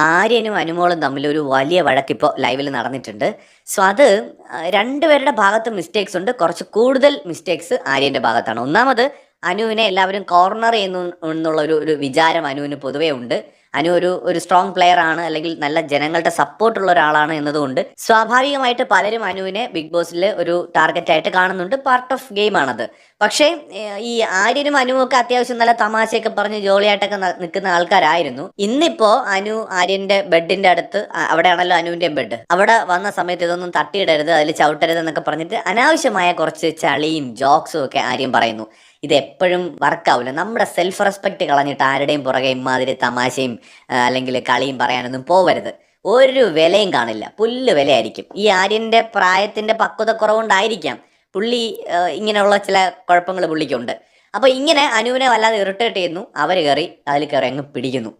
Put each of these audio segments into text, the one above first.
ആര്യനും അനുമോളും തമ്മിൽ ഒരു വലിയ വഴക്കിപ്പോൾ ലൈവിൽ നടന്നിട്ടുണ്ട്. സോ അത് രണ്ടുപേരുടെ ഭാഗത്ത് മിസ്റ്റേക്സ് ഉണ്ട്. കുറച്ച് കൂടുതൽ മിസ്റ്റേക്സ് ആര്യന്റെ ഭാഗത്താണ്. ഒന്നാമത് അനുവിനെ എല്ലാവരും കോർണർ ചെയ്യുന്നു എന്നുള്ള ഒരു ഒരു വിചാരം അനുവിന് പൊതുവേ ഉണ്ട്. അനു ഒരു ഒരു സ്ട്രോങ് പ്ലെയർ ആണ് അല്ലെങ്കിൽ നല്ല ജനങ്ങളുടെ സപ്പോർട്ട് ഉള്ള ഒരാളാണ് എന്നതുകൊണ്ട് സ്വാഭാവികമായിട്ട് പലരും അനുവിനെ ബിഗ് ബോസിൽ ഒരു ടാർഗറ്റ് ആയിട്ട് കാണുന്നുണ്ട്. പാർട്ട് ഓഫ് ഗെയിം ആണത്. പക്ഷേ ഈ ആര്യനും അനുവും ഒക്കെ അത്യാവശ്യം നല്ല തമാശയൊക്കെ പറഞ്ഞ് ജോളിയായിട്ടൊക്കെ നിൽക്കുന്ന ആൾക്കാരായിരുന്നു. ഇന്നിപ്പോ അനു ആര്യന്റെ ബെഡിന്റെ അടുത്ത് അവിടെയാണല്ലോ അനുവിന്റെ ബെഡ് അവിടെ വന്ന സമയത്ത് ഇതൊന്നും തട്ടിയിടരുത് അതിൽ ചവിട്ടരുത് എന്നൊക്കെ പറഞ്ഞിട്ട് അനാവശ്യമായ കുറച്ച് ചളിയും ജോക്സും ഒക്കെ ആര്യം പറയുന്നു. ഇത് എപ്പോഴും വർക്കാവില്ല നമ്മുടെ സെൽഫ് റെസ്പെക്ട് കളഞ്ഞിട്ട് ആരുടെയും പുറകെ ഇമാതിരി തമാശയും അല്ലെങ്കിൽ കളിയും പറയാനൊന്നും പോവരുത്. ഒരു വിലയും കാണില്ല. പുല്ല് വിലയായിരിക്കും. ഈ ആര്യന്റെ പ്രായത്തിന്റെ പക്വത കുറവുകൊണ്ടായിരിക്കാം പുള്ളി ഇങ്ങനെയുള്ള ചില കുഴപ്പങ്ങൾ പുള്ളിക്കുണ്ട്. അപ്പൊ ഇങ്ങനെ അനുവിനെ വല്ലാതെ ഇറിറ്റേറ്റ് ചെയ്യുന്നു. അവർ കയറി അതിൽ കയറി അങ്ങ് പിടിക്കുന്നു.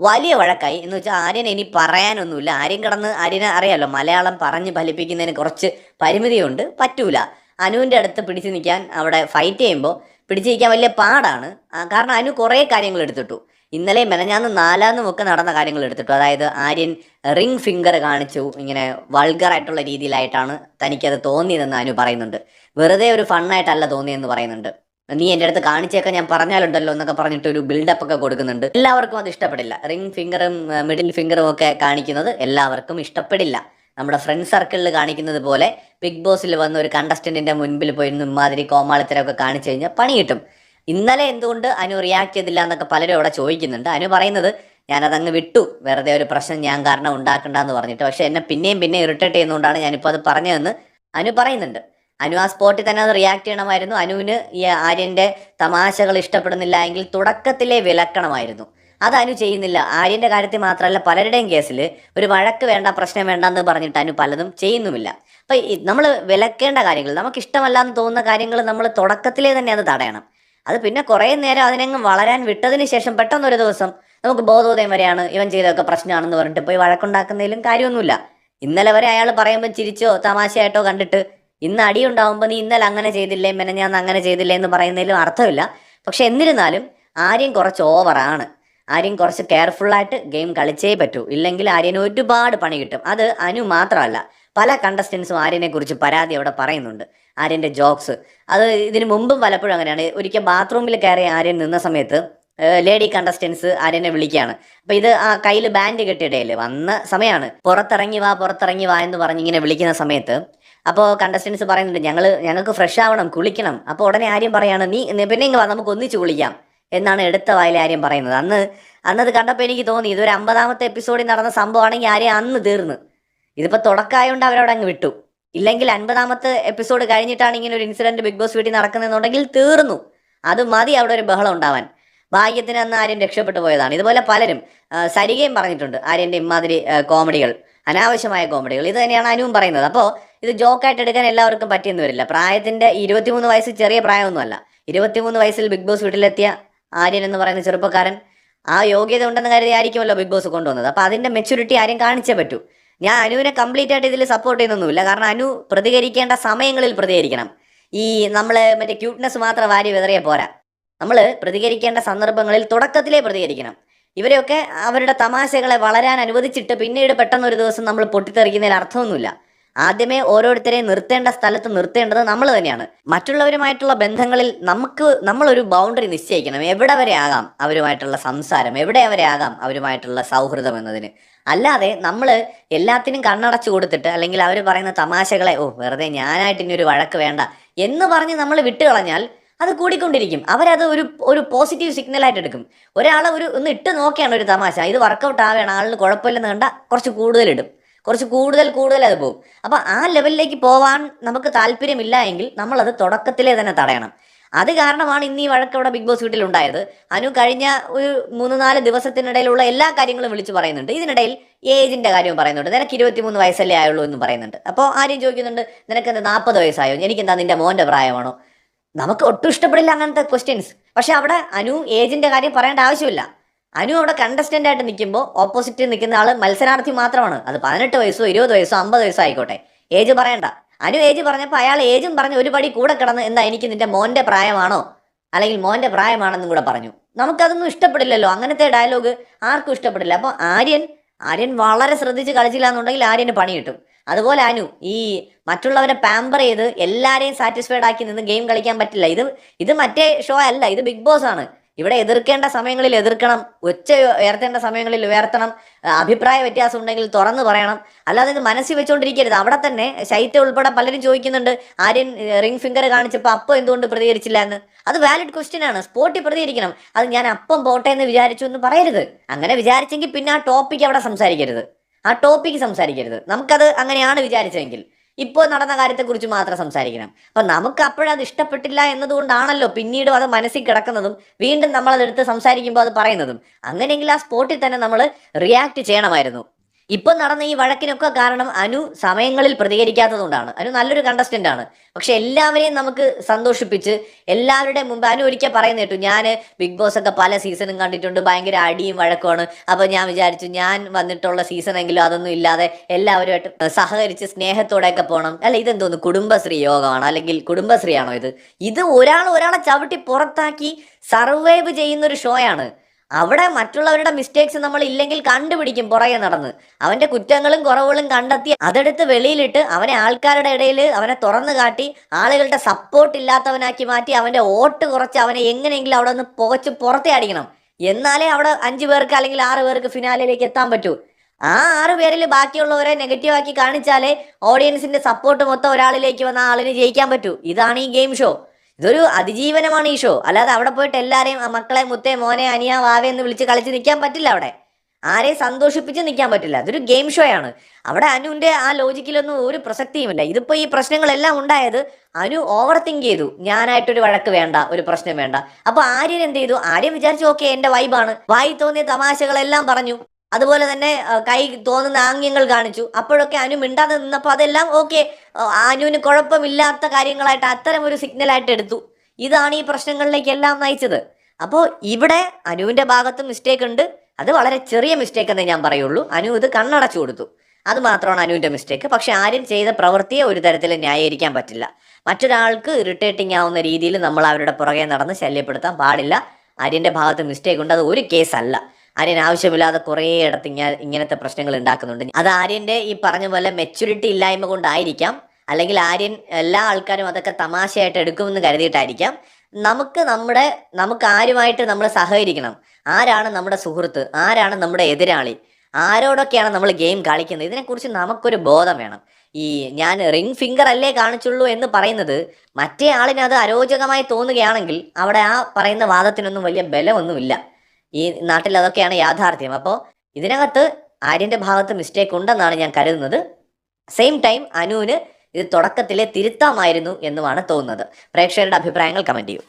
വലിയ വഴക്കായി. എന്ന് വെച്ചാൽ ആര്യൻ ഇനി പറയാനൊന്നുമില്ല. ആര്യം കടന്ന് ആര്യനെ അറിയാലോ. മലയാളം പറഞ്ഞ് ഫലിപ്പിക്കുന്നതിന് കുറച്ച് പരിമിതിയുണ്ട്. പറ്റൂല. അനുവിന്റെ അടുത്ത് പിടിച്ചു നിൽക്കാൻ അവിടെ ഫൈറ്റ് ചെയ്യുമ്പോൾ പിടിച്ചു നിൽക്കാൻ വലിയ പാടാണ്. കാരണം അനു കുറേ കാര്യങ്ങൾ എടുത്തിട്ടു. ഇന്നലെ മെനഞ്ഞാന്ന് നാലാന്നും ഒക്കെ നടന്ന കാര്യങ്ങൾ എടുത്തിട്ടു. അതായത് ആര്യൻ റിംഗ് ഫിംഗർ കാണിച്ചു. ഇങ്ങനെ വൾഗർ ആയിട്ടുള്ള രീതിയിലായിട്ടാണ് തനിക്കത് തോന്നിയതെന്ന് അനു പറയുന്നുണ്ട്. വെറുതെ ഒരു ഫണ്ണായിട്ടല്ല തോന്നിയെന്ന് പറയുന്നുണ്ട്. നീ എന്റെ അടുത്ത് കാണിച്ചേക്കാൻ ഞാൻ പറഞ്ഞാലുണ്ടല്ലോ എന്നൊക്കെ പറഞ്ഞിട്ട് ഒരു ബിൽഡപ്പ് ഒക്കെ കൊടുക്കുന്നുണ്ട്. എല്ലാവർക്കും അത് ഇഷ്ടപ്പെടില്ല. റിംഗ് ഫിംഗറും മിഡിൽ ഫിംഗറും ഒക്കെ കാണിക്കുന്നത് എല്ലാവർക്കും ഇഷ്ടപ്പെടില്ല. നമ്മുടെ ഫ്രണ്ട് സർക്കിളിൽ കാണിക്കുന്നത് പോലെ ബിഗ് ബോസിൽ വന്ന ഒരു കണ്ടസ്റ്റന്റിന്റെ മുൻപിൽ പോയി ഇമാതിരി കോമാളിത്തരമൊക്കെ കാണിച്ചു കഴിഞ്ഞാൽ പണി കിട്ടും. ഇന്നലെ എന്തുകൊണ്ട് അനു റിയാക്ട് ചെയ്തില്ല എന്നൊക്കെ പലരും അവിടെ ചോദിക്കുന്നുണ്ട്. അനു പറയുന്നത് ഞാൻ അതങ്ങ് വിട്ടു. വെറുതെ ഒരു പ്രശ്നം ഞാൻ കാരണം ഉണ്ടാക്കണ്ട എന്ന് പറഞ്ഞിട്ട്. പക്ഷെ എന്നെ പിന്നെയും പിന്നെയും ഇറിറ്റേറ്റ് ചെയ്യുന്നതുകൊണ്ടാണ് ഞാനിപ്പോൾ അത് പറഞ്ഞതെന്ന് അനു പറയുന്നുണ്ട്. അനു ആ സ്പോട്ടിൽ തന്നെ അത് റിയാക്ട് ചെയ്യണമായിരുന്നു. അനുവിന് ഈ ആര്യന്റെ തമാശകൾ ഇഷ്ടപ്പെടുന്നില്ല എങ്കിൽ തുടക്കത്തിലെ വിലക്കണമായിരുന്നു. അത് അനു ചെയ്യുന്നില്ല. ആര്യന്റെ കാര്യത്തിൽ മാത്രമല്ല പലരുടെയും കേസിൽ ഒരു വഴക്ക് വേണ്ട പ്രശ്നം വേണ്ട എന്ന് പറഞ്ഞിട്ട് അനു പലതും ചെയ്യുന്നുമില്ല. അപ്പൊ നമ്മൾ വിലക്കേണ്ട കാര്യങ്ങൾ നമുക്ക് ഇഷ്ടമല്ല എന്ന് തോന്നുന്ന കാര്യങ്ങൾ നമ്മൾ തുടക്കത്തിലേ തന്നെ അത് തടയണം. അത് പിന്നെ കുറേ നേരം അതിനങ്ങ് വളരാൻ വിട്ടതിന് ശേഷം പെട്ടെന്ന് ഒരു ദിവസം നമുക്ക് ബോധോദയം വരെയാണ് ഇവൻ ചെയ്തൊക്കെ പ്രശ്നമാണെന്ന് പറഞ്ഞിട്ട് പോയി വഴക്കുണ്ടാക്കുന്നതിലും കാര്യമൊന്നുമില്ല. ഇന്നലെ വരെ അയാൾ പറയുമ്പോൾ ചിരിച്ചോ തമാശയായിട്ടോ കണ്ടിട്ട് ഇന്ന് അടി ഉണ്ടാവുമ്പോൾ നീ ഇന്നലെ അങ്ങനെ ചെയ്തില്ലേ മെനഞ്ഞാന്ന് അങ്ങനെ ചെയ്തില്ലേ എന്ന് പറയുന്നതിലും അർത്ഥമില്ല. പക്ഷെ എന്നിരുന്നാലും ആര്യം കുറച്ച് ഓവറാണ് ആര്യം കുറച്ച് കെയർഫുള്ളായിട്ട് ഗെയിം കളിച്ചേ പറ്റൂ. ഇല്ലെങ്കിൽ ആര്യന് ഒരുപാട് പണി കിട്ടും. അത് അനു മാത്രമല്ല പല കണ്ടസ്റ്റൻസും ആര്യനെ കുറിച്ച് പരാതി അവിടെ പറയുന്നുണ്ട്. ആര്യന്റെ ജോക്സ് അത് ഇതിന് മുമ്പും പലപ്പോഴും അങ്ങനെയാണ്. ഒരിക്കൽ ബാത്റൂമിൽ കയറി ആര്യൻ നിന്ന സമയത്ത് ലേഡി കണ്ടസ്റ്റൻസ് ആര്യനെ വിളിക്കുകയാണ്. അപ്പൊ ഇത് ആ കയ്യിൽ ബാൻഡ് കെട്ടിയിടയിൽ വന്ന സമയമാണ് പുറത്തിറങ്ങി വാ പുറത്തിറങ്ങി വാ എന്ന് പറഞ്ഞ് ഇങ്ങനെ വിളിക്കുന്ന സമയത്ത് അപ്പോൾ കണ്ടസ്റ്റൻസ് പറയുന്നുണ്ട് ഞങ്ങൾ ഞങ്ങൾക്ക് ഫ്രഷ് ആവണം കുളിക്കണം. അപ്പോൾ ഉടനെ ആര്യം പറയാണ് നീ പിന്നെ ഇങ്ങ് വാ നമുക്ക് ഒന്നിച്ച് കുളിക്കാം. എന്നാണ് എടുത്ത വായിലെ ആര്യം പറയുന്നത്. അന്ന് അന്നത് കണ്ടപ്പോൾ എനിക്ക് തോന്നി ഇതൊരു അമ്പതാമത്തെ എപ്പിസോഡിൽ നടന്ന സംഭവമാണെങ്കിൽ ആര്യം അന്ന് തീർന്നു. ഇതിപ്പോൾ തുടക്കമായതുകൊണ്ട് അവരവിടെ അങ്ങ് വിട്ടു. ഇല്ലെങ്കിൽ അൻപതാമത്തെ എപ്പിസോഡ് കഴിഞ്ഞിട്ടാണ് ഇങ്ങനെ ഒരു ഇൻസിഡന്റ് ബിഗ് ബോസ് വീട്ടിൽ നടക്കുന്നതെന്നുണ്ടെങ്കിൽ തീർന്നു. അത് മതി അവിടെ ഒരു ബഹളം ഉണ്ടാവാൻ. ഭാഗ്യത്തിന് അന്ന് ആര്യൻ രക്ഷപ്പെട്ടു പോയതാണ്. ഇതുപോലെ പലരും സരികയും പറഞ്ഞിട്ടുണ്ട് ആര്യന്റെ ഇമാതിരി കോമഡികൾ അനാവശ്യമായ കോമഡികൾ. ഇത് തന്നെയാണ് അനുവും പറയുന്നത്. അപ്പോൾ ഇത് ജോക്കായിട്ട് എടുക്കാൻ എല്ലാവർക്കും പറ്റിയെന്ന് വരില്ല. പ്രായത്തിന്റെ ഇരുപത്തിമൂന്ന് വയസ്സ് ചെറിയ പ്രായമൊന്നുമല്ല. ഇരുപത്തിമൂന്ന് വയസ്സിൽ ബിഗ് ബോസ് വീട്ടിലെത്തിയ ആര്യൻ എന്ന് പറയുന്ന ചെറുപ്പക്കാരൻ ആ യോഗ്യത ഉണ്ടെന്ന് കരുതി ആയിരിക്കുമല്ലോ ബിഗ് ബോസ് കൊണ്ടുവന്നത്. അപ്പൊ അതിന്റെ മെച്യൂരിറ്റി ആരും കാണിച്ചേ പറ്റൂ. ഞാൻ അനുവിനെ കംപ്ലീറ്റ് ആയിട്ട് ഇതിൽ സപ്പോർട്ട് ചെയ്യുന്നൊന്നുമില്ല. കാരണം അനു പ്രതികരിക്കേണ്ട സമയങ്ങളിൽ പ്രതികരിക്കണം. ഈ നമ്മൾ മറ്റേ ക്യൂട്ട്നെസ് മാത്രം വാരി വിതറിയ പോരാ. നമ്മൾ പ്രതികരിക്കേണ്ട സന്ദർഭങ്ങളിൽ തുടക്കത്തിലേ പ്രതികരിക്കണം. ഇവരെയൊക്കെ അവരുടെ തമാശകളെ വളരാൻ അനുവദിച്ചിട്ട് പിന്നീട് പെട്ടെന്ന് ഒരു ദിവസം നമ്മൾ പൊട്ടിത്തെറിക്കുന്നതിൽ അർത്ഥമൊന്നുമില്ല. ആദ്യമേ ഓരോരുത്തരെയും നിർത്തേണ്ട സ്ഥലത്ത് നിർത്തേണ്ടത് നമ്മൾ തന്നെയാണ്. മറ്റുള്ളവരുമായിട്ടുള്ള ബന്ധങ്ങളിൽ നമുക്ക് നമ്മളൊരു ബൗണ്ടറി നിശ്ചയിക്കണം. എവിടെ വരെ ആകാം അവരുമായിട്ടുള്ള സംസാരം? എവിടെ വരെ ആകാം അവരുമായിട്ടുള്ള സൗഹൃദം എന്നതിന്? അല്ലാതെ നമ്മൾ എല്ലാത്തിനും കണ്ണടച്ചു കൊടുത്തിട്ട് അല്ലെങ്കിൽ അവർ പറയുന്ന തമാശകളെ ഓ വെറുതെ ഞാനായിട്ട് ഇനി ഒരു വഴക്ക് വേണ്ട എന്ന് പറഞ്ഞ് നമ്മൾ വിട്ടു വിട്ടുകളഞ്ഞാൽ അത് കൂടിക്കൊണ്ടിരിക്കും. അവരത് ഒരു ഒരു പോസിറ്റീവ് സിഗ്നലായിട്ട് എടുക്കും. ഒരാളെ ഒരു ഒന്ന് ഇട്ട് നോക്കിയാണ് ഒരു തമാശ. ഇത് വർക്കൗട്ട് ആവുകയാണ് ആളിന് കുഴപ്പമില്ലെന്ന് കണ്ട കുറച്ച് കൂടുതൽ ഇടും. കുറച്ച് കൂടുതൽ കൂടുതൽ അത് പോകും അപ്പോൾ ആ ലെവലിലേക്ക് പോവാൻ നമുക്ക് താല്പര്യമില്ല എങ്കിൽ നമ്മളത് തുടക്കത്തിലേ തന്നെ തടയണം. അത് കാരണമാണ് ഇന്ന് ഈ വഴക്ക് അവിടെ ബിഗ് ബോസ് വീട്ടിൽ ഉണ്ടായത് അനു കഴിഞ്ഞ ഒരു മൂന്ന് നാല് ദിവസത്തിനിടയിലുള്ള എല്ലാ കാര്യങ്ങളും വിളിച്ചു പറയുന്നുണ്ട്. ഇതിനിടയിൽ ഏജിന്റെ കാര്യവും പറയുന്നുണ്ട്. നിനക്ക് ഇരുപത്തിമൂന്ന് വയസ്സല്ലേ ആയുള്ളൂ എന്ന് പറയുന്നുണ്ട്. അപ്പോൾ ആരും ചോദിക്കുന്നുണ്ട് നിനക്ക് എന്താ നാൽപ്പത് വയസ്സായോ? എനിക്കെന്താ നിന്റെ മോന്റെ പ്രായമാണോ? നമുക്ക് ഒട്ടും ഇഷ്ടപ്പെടില്ല അങ്ങനത്തെ ക്വസ്റ്റ്യൻസ് പക്ഷെ അവിടെ അനു ഏജിന്റെ കാര്യം പറയേണ്ട ആവശ്യമില്ല. അനു അവിടെ കണ്ടസ്റ്റന്റ് ആയിട്ട് നിൽക്കുമ്പോൾ ഓപ്പോസിറ്റ് നിൽക്കുന്ന ആൾ മത്സരാർത്ഥി മാത്രമാണ്. അത് പതിനെട്ട് വയസ്സോ ഇരുപത് വയസ്സോ അമ്പത് വയസ്സോ ആയിക്കോട്ടെ. ഏജ് പറയണ്ട. അനു ഏജ് പറഞ്ഞപ്പോൾ അയാൾ ഏജും പറഞ്ഞ് ഒരു പടി കൂടെ കിടന്ന് എന്താ എനിക്ക് നിന്റെ മോന്റെ പ്രായമാണോ? അല്ലെങ്കിൽ മോന്റെ പ്രായമാണെന്നും കൂടെ പറഞ്ഞു. നമുക്കതൊന്നും ഇഷ്ടപ്പെടില്ലല്ലോ. അങ്ങനത്തെ ഡയലോഗ് ആർക്കും ഇഷ്ടപ്പെടില്ല. അപ്പോൾ ആര്യൻ ആര്യൻ വളരെ ശ്രദ്ധിച്ച് കളിച്ചില്ല എന്നുണ്ടെങ്കിൽ ആര്യന് പണി കിട്ടും. അതുപോലെ അനു ഈ മറ്റുള്ളവരെ പാമ്പർ ചെയ്ത് എല്ലാരെയും സാറ്റിസ്ഫൈഡ് ആക്കി നിന്ന് ഗെയിം കളിക്കാൻ പറ്റില്ല. ഇത് ഇത് മറ്റേ ഷോ അല്ല. ഇത് ബിഗ് ബോസ് ആണ്. ഇവിടെ എതിർക്കേണ്ട സമയങ്ങളിൽ എതിർക്കണം ഒച്ച ഉയർത്തേണ്ട സമയങ്ങളിൽ ഉയർത്തണം അഭിപ്രായ വ്യത്യാസം ഉണ്ടെങ്കിൽ തുറന്നു പറയണം. അല്ലാതെ ഇത് മനസ്സിൽ വെച്ചുകൊണ്ടിരിക്കരുത് അവിടെ തന്നെ ശൈത്യ ഉൾപ്പെടെ പലരും ചോദിക്കുന്നുണ്ട് ആര്യൻ റിംഗ് ഫിംഗർ കാണിച്ചപ്പോൾ അപ്പം എന്തുകൊണ്ട് പ്രതികരിച്ചില്ല എന്ന്. അത് വാലിഡ് ക്വസ്റ്റ്യൻ ആണ്. സ്പോട്ടിൽ പ്രതികരിക്കണം. അത് ഞാൻ അപ്പം പോട്ടെ എന്ന് വിചാരിച്ചു എന്ന് പറയരുത്. അങ്ങനെ വിചാരിച്ചെങ്കിൽ പിന്നെ ആ ടോപ്പിക്ക് അവിടെ സംസാരിക്കരുത്. ആ ടോപ്പിക്ക് സംസാരിക്കരുത്. നമുക്കത് അങ്ങനെയാണ് വിചാരിച്ചതെങ്കിൽ. ഇപ്പോൾ നടന്ന കാര്യത്തെക്കുറിച്ച് മാത്രം സംസാരിക്കണം. അപ്പൊ നമുക്ക് അപ്പോഴത് ഇഷ്ടപ്പെട്ടില്ല എന്നതുകൊണ്ടാണല്ലോ പിന്നീട് അത് മനസ്സിൽ കിടക്കുന്നതും വീണ്ടും നമ്മൾ അതെടുത്ത് സംസാരിക്കുമ്പോൾ അത് പറയുന്നതും. അങ്ങനെയെങ്കിൽ ആ സ്പോട്ടിൽ തന്നെ നമ്മൾ റിയാക്ട് ചെയ്യണമായിരുന്നു. ഇപ്പൊ നടന്ന ഈ വഴക്കിനൊക്കെ കാരണം അനു സമയങ്ങളിൽ പ്രതികരിക്കാത്തതുകൊണ്ടാണ്. അനു നല്ലൊരു കണ്ടസ്റ്റന്റ് ആണ്. പക്ഷെ എല്ലാവരെയും നമുക്ക് സന്തോഷിപ്പിച്ച് എല്ലാവരുടെയും മുമ്പ് അനു ഒരിക്കൽ പറയുന്ന കേട്ടു ഞാൻ ബിഗ് ബോസ് ഒക്കെ പല സീസണും കണ്ടിട്ടുണ്ട് ഭയങ്കര അടിയും വഴക്കുമാണ്. അപ്പൊ ഞാൻ വിചാരിച്ചു ഞാൻ വന്നിട്ടുള്ള സീസണെങ്കിലും അതൊന്നും ഇല്ലാതെ എല്ലാവരുമായിട്ട് സഹകരിച്ച് സ്നേഹത്തോടെയൊക്കെ പോകണം അല്ല ഇതെന്തോന്നു? കുടുംബശ്രീ യോഗമാണോ അല്ലെങ്കിൽ കുടുംബശ്രീയാണോ ഇത്? ഇത് ഒരാൾ ഒരാളെ ചവിട്ടി പുറത്താക്കി സർവൈവ് ചെയ്യുന്ന ഒരു ഷോയാണ്. അവിടെ മറ്റുള്ളവരുടെ മിസ്റ്റേക്സ് നമ്മൾ ഇല്ലെങ്കിൽ കണ്ടുപിടിക്കും പുറകെ നടന്ന്. അവന്റെ കുറ്റങ്ങളും കുറവുകളും കണ്ടെത്തി അതെടുത്ത് വെളിയിലിട്ട് അവനെ ആൾക്കാരുടെ ഇടയിൽ അവനെ തുറന്നു കാട്ടി ആളുകളുടെ സപ്പോർട്ട് ഇല്ലാത്തവനാക്കി മാറ്റി അവന്റെ വോട്ട് കുറച്ച് അവനെ എങ്ങനെയെങ്കിലും അവിടെ നിന്ന് പുകച്ച് പുറത്തേ അടിക്കണം. എന്നാലേ അവിടെ അഞ്ചു പേർക്ക് അല്ലെങ്കിൽ ആറ് പേർക്ക് ഫിനാലിലേക്ക് എത്താൻ പറ്റൂ. ആ ആറ് പേരിൽ ബാക്കിയുള്ളവരെ നെഗറ്റീവാക്കി കാണിച്ചാലേ ഓഡിയൻസിന്റെ സപ്പോർട്ട് മൊത്തം ഒരാളിലേക്ക് വന്ന ആളിന് ജയിക്കാൻ പറ്റൂ. ഇതാണ് ഈ ഗെയിം ഷോ ഇതൊരു അതിജീവനമാണ് ഈ ഷോ അല്ലാതെ അവിടെ പോയിട്ട് എല്ലാരെയും മക്കളെ മുത്തേ മോനെ അനിയ വാവേ എന്ന് വിളിച്ച് കളിച്ച് നിൽക്കാൻ പറ്റില്ല അവിടെ. ആരെയും സന്തോഷിപ്പിച്ച് നിൽക്കാൻ പറ്റില്ല. അതൊരു ഗെയിം ഷോ ആണ്. അവിടെ അനുവിന്റെ ആ ലോജിക്കിലൊന്നും ഒരു പ്രസക്തിയുമില്ല ഇതിപ്പോ ഈ പ്രശ്നങ്ങളെല്ലാം ഉണ്ടായത് അനു ഓവർ തിങ്ക് ചെയ്തു. ഞാനായിട്ടൊരു വഴക്ക് വേണ്ട ഒരു പ്രശ്നം വേണ്ട. അപ്പൊ ആര്യൻ എന്ത് ചെയ്തു? ആര്യൻ വിചാരിച്ചു ഓക്കെ എന്റെ വൈബാണ് വായി തോന്നിയ തമാശകളെല്ലാം പറഞ്ഞു. അതുപോലെ തന്നെ കൈ തോന്നുന്ന ആംഗ്യങ്ങൾ കാണിച്ചു. അപ്പോഴൊക്കെ അനു മിണ്ടാതെ നിന്നപ്പോൾ അതെല്ലാം ഓക്കെ അനുവിന് കുഴപ്പമില്ലാത്ത കാര്യങ്ങളായിട്ട് അത്തരം ഒരു സിഗ്നലായിട്ട് എടുത്തു. ഇതാണ് ഈ പ്രശ്നങ്ങളിലേക്ക് എല്ലാം നയിച്ചത്. അപ്പോൾ ഇവിടെ അനുവിന്റെ ഭാഗത്ത് മിസ്റ്റേക്ക് ഉണ്ട്. അത് വളരെ ചെറിയ മിസ്റ്റേക്ക് എന്നേ ഞാൻ പറയുള്ളൂ. അനു ഇത് കണ്ണടച്ചു കൊടുത്തു. അത് മാത്രമാണ് അനുവിന്റെ മിസ്റ്റേക്ക് പക്ഷെ ആരും ചെയ്ത പ്രവൃത്തിയെ ഒരു തരത്തിൽ ന്യായീകരിക്കാൻ പറ്റില്ല. മറ്റൊരാൾക്ക് ഇറിറ്റേറ്റിംഗ് ആവുന്ന രീതിയിൽ നമ്മൾ അവരുടെ പുറകെ നടന്ന് ശല്യപ്പെടുത്താൻ പാടില്ല. ആര്യന്റെ ഭാഗത്ത് മിസ്റ്റേക്ക് ഉണ്ട്. അത് ഒരു കേസല്ല ആര്യൻ ആവശ്യമില്ലാതെ കുറേ ഇടത്ത് ഇങ്ങനെ ഇങ്ങനത്തെ പ്രശ്നങ്ങൾ ഉണ്ടാക്കുന്നുണ്ട്. അത് ആര്യന്റെ ഈ പറഞ്ഞ പോലെ മെച്യൂരിറ്റി ഇല്ലായ്മ കൊണ്ടായിരിക്കാം. അല്ലെങ്കിൽ ആര്യൻ എല്ലാ ആൾക്കാരും അതൊക്കെ തമാശയായിട്ട് എടുക്കുമെന്ന് കരുതിയിട്ടായിരിക്കാം. നമുക്ക് നമ്മുടെ നമുക്ക് ആരുമായിട്ട് നമ്മൾ സഹകരിക്കണം. ആരാണ് നമ്മുടെ സുഹൃത്ത്? ആരാണ് നമ്മുടെ എതിരാളി? ആരോടൊക്കെയാണ് നമ്മൾ ഗെയിം കളിക്കുന്നത്? ഇതിനെക്കുറിച്ച് നമുക്കൊരു ബോധം വേണം. ഈ ഞാൻ റിംഗ് ഫിംഗർ അല്ലേ കാണിച്ചുള്ളൂ എന്ന് പറയുന്നത് മറ്റേ ആളിനത് അരോചകമായി തോന്നുകയാണെങ്കിൽ അവിടെ ആ പറയുന്ന വാദത്തിനൊന്നും വലിയ ബലമൊന്നുമില്ല. ഈ നാട്ടിൽ അതൊക്കെയാണ് യാഥാർത്ഥ്യം. അപ്പോൾ ഇതിനകത്ത് ആര്യന്റെ ഭാഗത്ത് മിസ്റ്റേക്ക് ഉണ്ടെന്നാണ് ഞാൻ കരുതുന്നത്. സെയിം ടൈം അനുവിന് ഇത് തുടക്കത്തിലെ തിരുത്താമായിരുന്നു എന്നുമാണ് തോന്നുന്നത്. പ്രേക്ഷകരുടെ അഭിപ്രായങ്ങൾ കമന്റ് ചെയ്യൂ.